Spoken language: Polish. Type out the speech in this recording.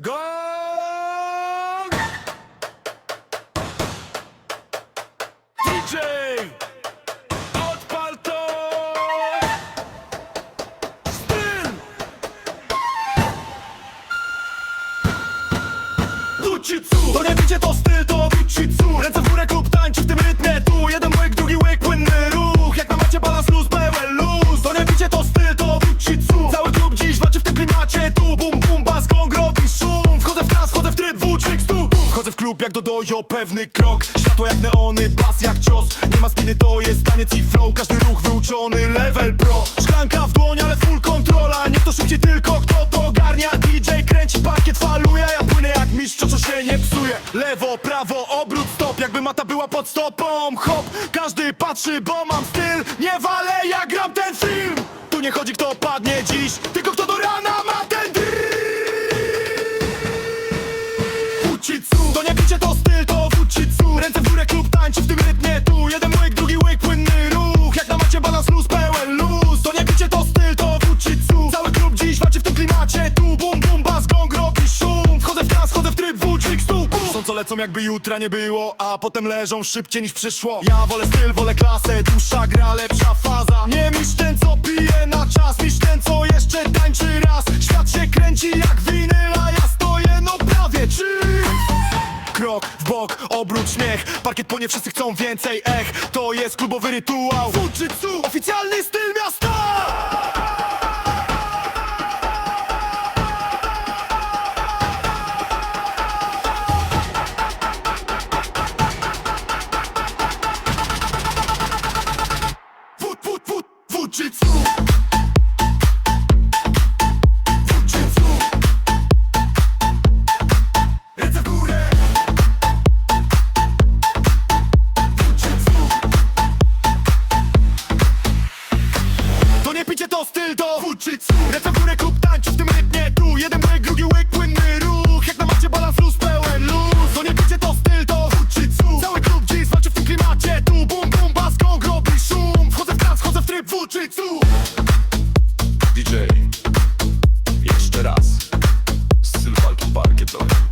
Gong! DJ! Odpal to! Styl! Bucitsu! To nie bicie, to styl, to bucitsu Ręce w górę, klub tańczy w tym rytmie włócznik, stu Wchodzę w klub jak Dodojo, pewny krok. Światło jak neony, bas jak cios. Nie ma spiny, to jest taniec i flow. Każdy ruch wyuczony, level pro. Szklanka w dłoń, ale full kontrola. Niech to szybciej tylko kto to ogarnia. DJ kręci parkiet, faluje. Ja płynę jak mistrz, co się nie psuje. Lewo, prawo, obrót, stop. Jakby mata była pod stopą. Hop, każdy patrzy, bo mam styl. Nie walę, ja gram ten film. Tu nie chodzi To nie bicie, to styl, to fucitsu Ręce w górę, klub tańczy w tym rytmie Tu. Jeden łyk, drugi łyk, płynny ruch. Jak na macie balans, luz, pełen luz. To nie bicie, to styl, to fucitsu Cały klub dziś walczy w tym klimacie Tu. Bum, bum, bas, gong, robi szum. Wchodzę w trans, wchodzę w tryb, stół bum. Są co lecą jakby jutra nie było A potem leżą szybciej niż przyszło. Ja wolę styl, wolę klasę. Dłuższa gra, lepsza Krok obrót, śmiech. Parkiet płonie, wszyscy chcą więcej Ech, to jest klubowy rytuał. Fujitsu, oficjalny styl miasta! Fut, fut, fut, Fujitsu nie picie to styl do Włóczyć Ręce w górę, klub tańczy w tym rytmie Tu. Jeden łyk, drugi łyk, płynny ruch. Jak na macie balans luz, pełen luz. To nie picie to styl do Włóczyć Cały klub dziś walczy w tym klimacie Tu. Bum bum, bas, gong, robi szum. Wchodzę w trans, wchodzę w tryb Włóczyć DJ Jeszcze raz. Styl walki parkietowy